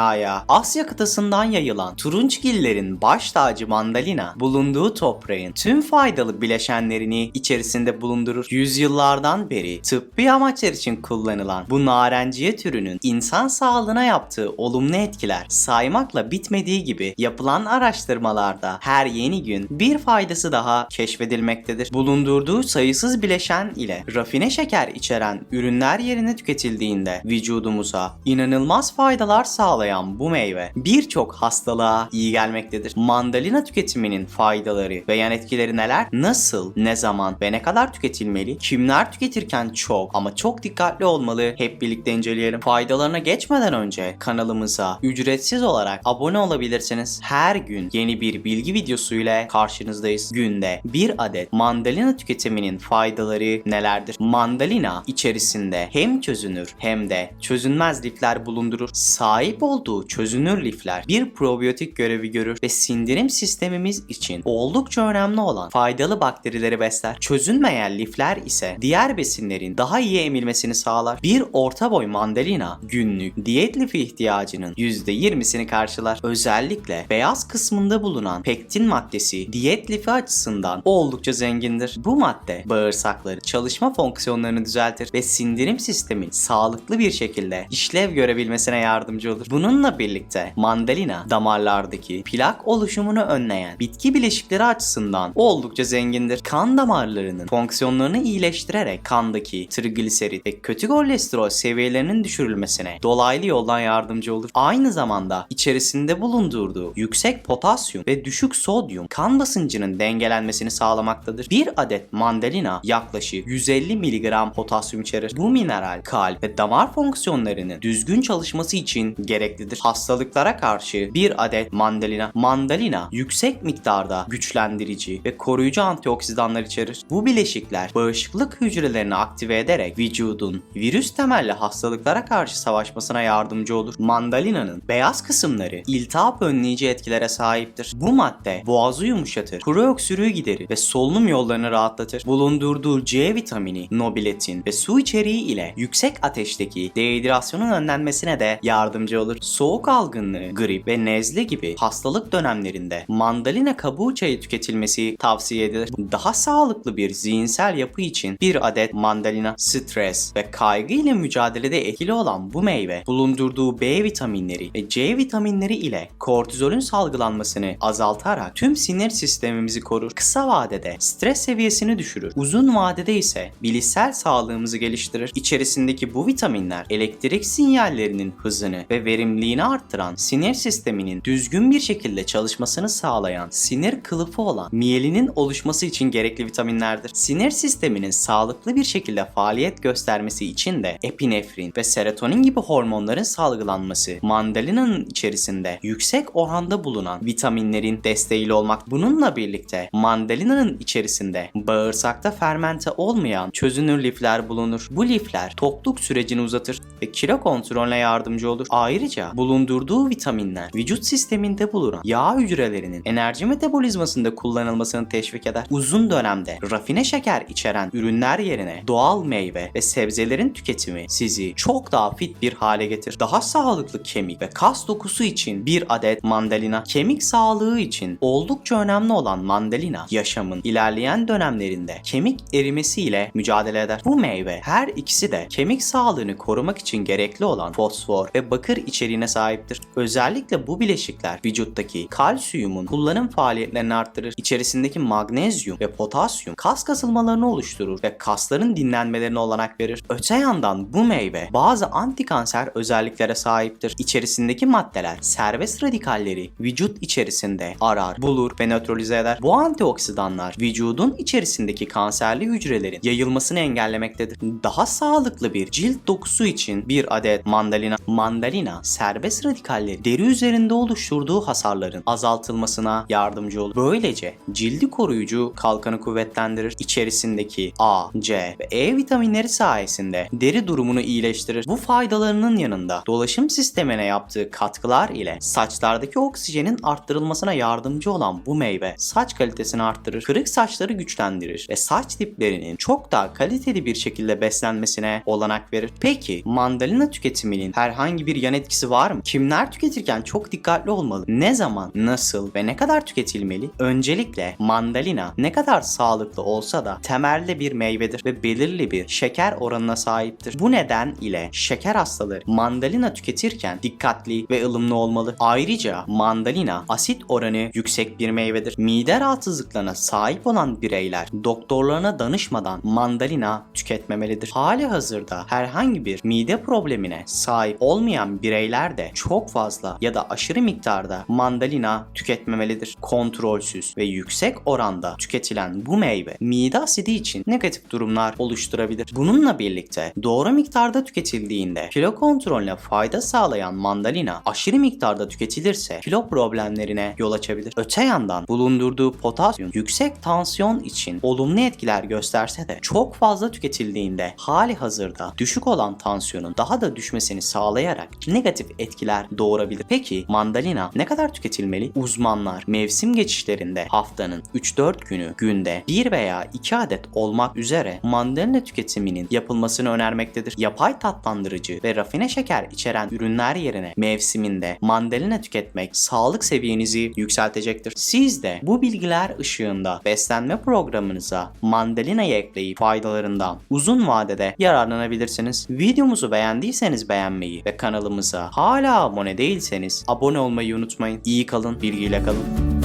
dünyaya Asya kıtasından yayılan turunçgillerin baş tacı mandalina bulunduğu toprağın tüm faydalı bileşenlerini içerisinde bulundurur. Yüzyıllardan beri tıbbi amaçlar için kullanılan bu narenciye türünün insan sağlığına yaptığı olumlu etkiler saymakla bitmediği gibi yapılan araştırmalarda her yeni gün bir faydası daha keşfedilmektedir. Bulundurduğu sayısız bileşen ile rafine şeker içeren ürünler yerine tüketildiğinde vücudumuza inanılmaz faydalar sağlayan bu meyve birçok hastalığa iyi gelmektedir. Mandalina tüketiminin faydaları ve yan etkileri neler? Nasıl, ne zaman ve ne kadar tüketilmeli? Kimler tüketirken çok ama çok dikkatli olmalı? Hep birlikte inceleyelim. Faydalarına geçmeden önce kanalımıza ücretsiz olarak abone olabilirsiniz. Her gün yeni bir bilgi videosu ile karşınızdayız. Günde bir adet mandalina tüketiminin faydaları nelerdir? Mandalina içerisinde hem çözünür hem de çözünmez lifler bulundurur. Sahip olduğu çözünür lifler bir probiyotik görevi görür ve sindirim sistemimiz için oldukça önemli olan faydalı bakterileri besler. Çözünmeyen lifler ise diğer besinlerin daha iyi emilmesini sağlar. Bir orta boy mandalina günlük diyet lifi ihtiyacının %20'sini karşılar. Özellikle beyaz kısmında bulunan pektin maddesi diyet lifi açısından oldukça zengindir. Bu madde bağırsakları çalışma fonksiyonlarını düzeltir ve sindirim sistemin sağlıklı bir şekilde işlev görebilmesine yardımcı olur. Bununla birlikte mandalina damarlardaki plak oluşumunu önleyen bitki bileşikleri açısından oldukça zengindir. Kan damarlarının fonksiyonlarını iyileştirerek kandaki trigliserit ve kötü kolesterol seviyelerinin düşürülmesine dolaylı yoldan yardımcı olur. Aynı zamanda içerisinde bulundurduğu yüksek potasyum ve düşük sodyum kan basıncının dengelenmesini sağlamaktadır. Bir adet mandalina yaklaşık 150 mg potasyum içerir. Bu mineral kalp ve damar fonksiyonlarının düzgün çalışması için gereklidir. Hastalıklara karşı bir adet mandalina mandalina yüksek miktarda güçlendirici ve koruyucu antioksidanlar içerir. Bu bileşikler bağışıklık hücrelerini aktive ederek vücudun virüs temelli hastalıklara karşı savaşmasına yardımcı olur. Mandalina'nın beyaz kısımları iltihap önleyici etkilere sahiptir. Bu madde boğazı yumuşatır, kuru öksürüğü giderir ve solunum yollarını rahatlatır. Bulundurduğu C vitamini, nobiletin ve su içeriği ile yüksek ateşteki dehidrasyonun önlenmesine de yardımcı olur. Soğuk algınlığı, grip ve nezle gibi hastalık dönemlerinde mandalina kabuğu çayı tüketilmesi tavsiye edilir. Daha sağlıklı bir zihinsel yapı için bir adet mandalina stres ve kaygı ile mücadelede etkili olan bu meyve bulundurduğu B vitaminleri ve C vitaminleri ile kortizolün salgılanmasını azaltarak tüm sinir sistemimizi korur. Kısa vadede stres seviyesini düşürür. Uzun vadede ise bilişsel sağlığımızı geliştirir. İçerisindeki bu vitaminler elektrik sinyallerinin hızını ve verimliliğini arttıran sinir sisteminin düzgün bir şekilde çalışmasını sağlayan sinir kılıfı olan miyelinin oluşması için gerekli vitaminlerdir. Sinir sisteminin sağlıklı bir şekilde faaliyet göstermesi için de epinefrin ve serotonin gibi hormonların salgılanması mandalina'nın içerisinde yüksek oranda bulunan vitaminlerin desteğiyle olmak bununla birlikte mandalina'nın içerisinde bağırsakta fermente olmayan çözünür lifler bulunur. Bu lifler tokluk sürecini uzatır ve kilo kontrolüne yardımcı olur. Ayrıca bulundurduğu vitaminler vücut sisteminde bulunan yağ hücrelerinin enerji metabolizmasında kullanılmasını teşvik eder. Uzun dönemde rafine şeker içeren ürünler yerine doğal meyve ve sebzelerin tüketimi sizi çok daha fit bir hale getirir. Daha sağlıklı kemik ve kas dokusu için bir adet mandalina, kemik sağlığı için oldukça önemli olan mandalina yaşamın ilerleyen dönemlerinde kemik erimesiyle mücadele eder. Bu meyve her ikisi de kemik sağlığını korumak için gerekli olan fosfor ve bakır içeriğine sahiptir. Özellikle bu bileşikler vücuttaki kalsiyumun kullanım faaliyetlerini arttırır. İçerisindeki magnezyum ve potasyum kas kasılmalarını oluşturur ve kasların dinlenmelerine olanak verir. Öte yandan bu meyve bazı antikanser özelliklere sahiptir. İçerisindeki maddeler serbest radikalleri vücut içerisinde arar, bulur ve nötralize eder. Bu antioksidanlar vücudun içerisindeki kanserli hücrelerin yayılmasını engellemektedir. Daha sağlıklı bir cilt dokusu için bir adet mandalina. Mandalina serbest radikalleri deri üzerinde oluşturduğu hasarların azaltılmasına yardımcı olur. Böylece cildi koruyucu kalkanı kuvvetlendirir. İçerisindeki A, C ve E vitaminleri sayesinde deri durumunu iyileştirir. Bu faydalarının yanında dolaşım sistemine yaptığı katkılar ile saçlardaki oksijenin arttırılmasına yardımcı olan bu meyve saç kalitesini arttırır, kırık saçları güçlendirir ve saç diplerinin çok daha kaliteli bir şekilde beslenmesine olanak verir. Peki mandalina tüketiminin herhangi bir yan etkisi var mı? Kimler tüketirken çok dikkatli olmalı? Ne zaman, nasıl ve ne kadar tüketilmeli? Öncelikle mandalina ne kadar sağlıklı olsa da temelde bir meyvedir ve belirli bir şeker oranına sahiptir. Bu neden ile şeker hastaları mandalina tüketirken dikkatli ve ılımlı olmalı. Ayrıca mandalina asit oranı yüksek bir meyvedir. Mide rahatsızlıklarına sahip olan bireyler doktorlarına danışmadan mandalina tüketmemelidir. Hali hazırda herhangi bir mide problemine sahip olmayan bireyler de çok fazla ya da aşırı miktarda mandalina tüketmemelidir. Kontrolsüz ve yüksek oranda tüketilen bu meyve mide asidi için negatif durumlar oluşturabilir. Bununla birlikte doğru miktarda tüketildiğinde kilo kontrolüne fayda sağlayan mandalina aşırı miktarda tüketilirse kilo problemlerine yol açabilir. Öte yandan bulundurduğu potasyum yüksek tansiyon için olumlu etkiler gösterse de çok fazla tüketildiğinde hali hazırda düşük olan tansiyonun daha da düşmesini sağlayarak negatif etkiler doğurabilir. Peki mandalina ne kadar tüketilmeli? Uzmanlar mevsim geçişlerinde haftanın 3-4 günü günde 1 veya 2 adet olmak üzere mandalina tüketiminin yapılmasını önermektedir. Yapay tatlandırıcı ve rafine şeker içeren ürünler yerine mevsiminde mandalina tüketmek sağlık seviyenizi yükseltecektir. Siz de bu bilgiler ışığında beslenme programınıza mandalinayı ekleyip faydalarından uzun vadede yararlanabilirsiniz. Videomuzu beğendiyseniz beğenmeyi ve kanalımıza hala abone değilseniz abone olmayı unutmayın. İyi kalın, bilgiyle kalın.